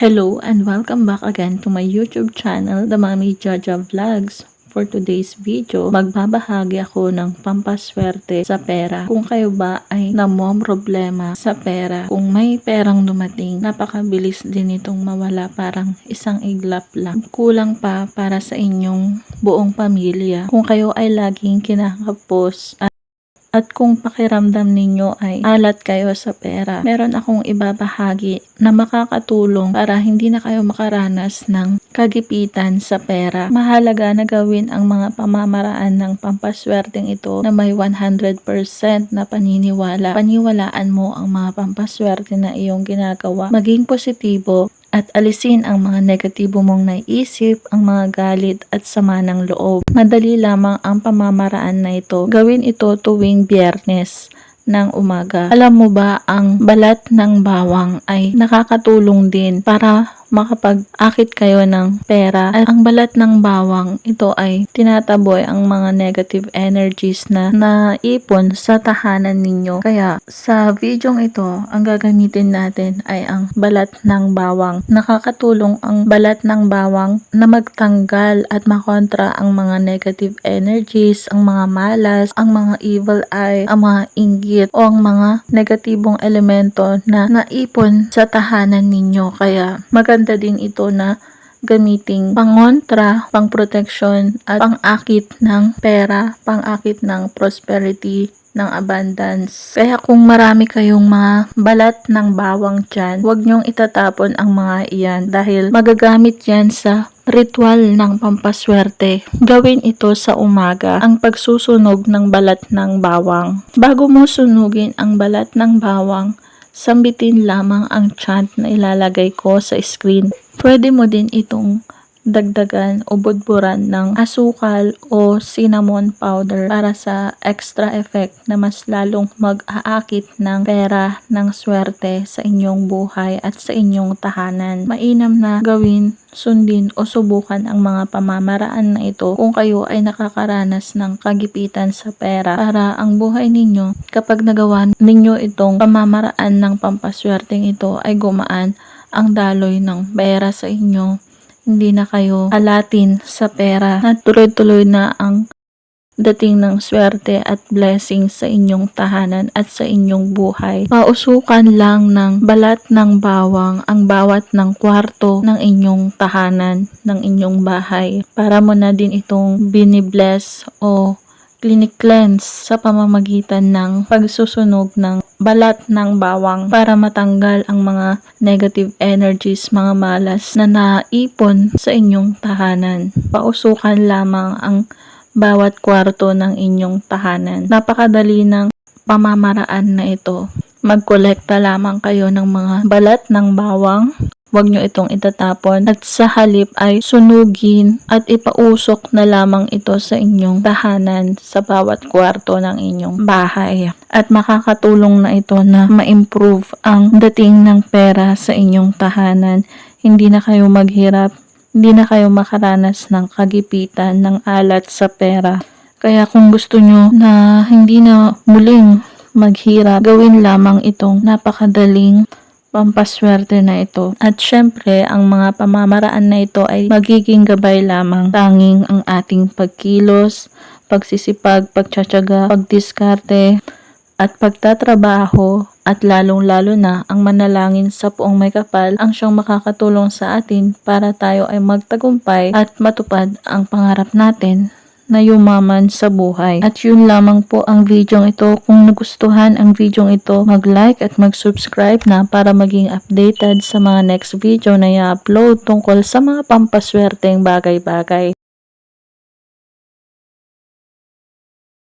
Hello and welcome back again to my YouTube channel, The Mami Jaja Vlogs. For today's video, magbabahagi ako ng pampaswerte sa pera. Kung kayo ba ay namom problema sa pera, kung may perang dumating, napakabilis din itong mawala parang isang iglap lang. Kulang pa para sa inyong buong pamilya. Kung kayo ay laging kinakapos at kung pakiramdam ninyo ay alat kayo sa pera, meron akong ibabahagi na makakatulong para hindi na kayo makaranas ng kagipitan sa pera. Mahalaga na gawin ang mga pamamaraan ng pampaswerteng ito na may 100% na paniniwala. Paniwalaan mo ang mga pampaswerte na iyong ginagawa. Maging positibo at alisin ang mga negatibo mong naisip, ang mga galit at sama ng loob. Madali lamang ang pamamaraan na ito. Gawin ito tuwing biyernes ng umaga. Alam mo ba ang balat ng bawang ay nakakatulong din para makapag-akit kayo ng pera. At ang balat ng bawang, ito ay tinataboy ang mga negative energies na naipon sa tahanan ninyo. Kaya sa videong ito, ang gagamitin natin ay ang balat ng bawang. Nakakatulong ang balat ng bawang na magtanggal at makontra ang mga negative energies, ang mga malas, ang mga evil eye, ang mga inggit o ang mga negatibong elemento na naipon sa tahanan ninyo. Kaya maganda din ito na gamiting pangontra, pangproteksyon at pangakit ng pera, pangakit ng prosperity, ng abundance. Kaya kung marami kayong mga balat ng bawang dyan, huwag nyong itatapon ang mga iyan dahil magagamit yan sa ritual ng pampaswerte. Gawin ito sa umaga, ang pagsusunog ng balat ng bawang. Bago mo sunugin ang balat ng bawang, sambitin lamang ang chant na ilalagay ko sa screen. Pwede mo din itong dagdagan o budburan ng asukal o cinnamon powder para sa extra effect na mas lalong mag-aakit ng pera ng swerte sa inyong buhay at sa inyong tahanan. Mainam na gawin, sundin o subukan ang mga pamamaraan na ito kung kayo ay nakakaranas ng kagipitan sa pera para ang buhay ninyo kapag nagawa ninyo itong pamamaraan ng pampaswerteng ito ay gumaan ang daloy ng pera sa inyo hindi na kayo alatin sa pera na tuloy-tuloy na ang dating ng swerte at blessing sa inyong tahanan at sa inyong buhay. Pausukan lang ng balat ng bawang ang bawat ng kwarto ng inyong tahanan, ng inyong bahay para mo na din itong binibless o clinic cleanse sa pamamagitan ng pagsusunog ng balat ng bawang para matanggal ang mga negative energies, mga malas na naipon sa inyong tahanan. Pausukan lamang ang bawat kwarto ng inyong tahanan. Napakadali ng pamamaraan na ito. Magkolekta lamang kayo ng mga balat ng bawang Huwag nyo itong itatapon at sa halip ay sunugin at ipausok na lamang ito sa inyong tahanan sa bawat kwarto ng inyong bahay. At makakatulong na ito na ma-improve ang dating ng pera sa inyong tahanan. Hindi na kayo maghirap, hindi na kayo makaranas ng kagipitan ng alat sa pera. Kaya kung gusto nyo na hindi na muling maghirap, gawin lamang itong napakadaling pampaswerte na ito. At syempre, ang mga pamamaraan na ito ay magiging gabay lamang tanging ang ating pagkilos, pagsisipag, pagtsatsaga, pagdiskarte, at pagtatrabaho at lalong-lalo na ang manalangin sa puong may kapal ang siyang makakatulong sa atin para tayo ay magtagumpay at matupad ang pangarap natin na yumaman sa buhay. At yun lamang po ang video ito. Kung nagustuhan ang video ito, mag-like at mag-subscribe na para maging updated sa mga next video na i-upload tungkol sa mga pampaswerteng bagay-bagay.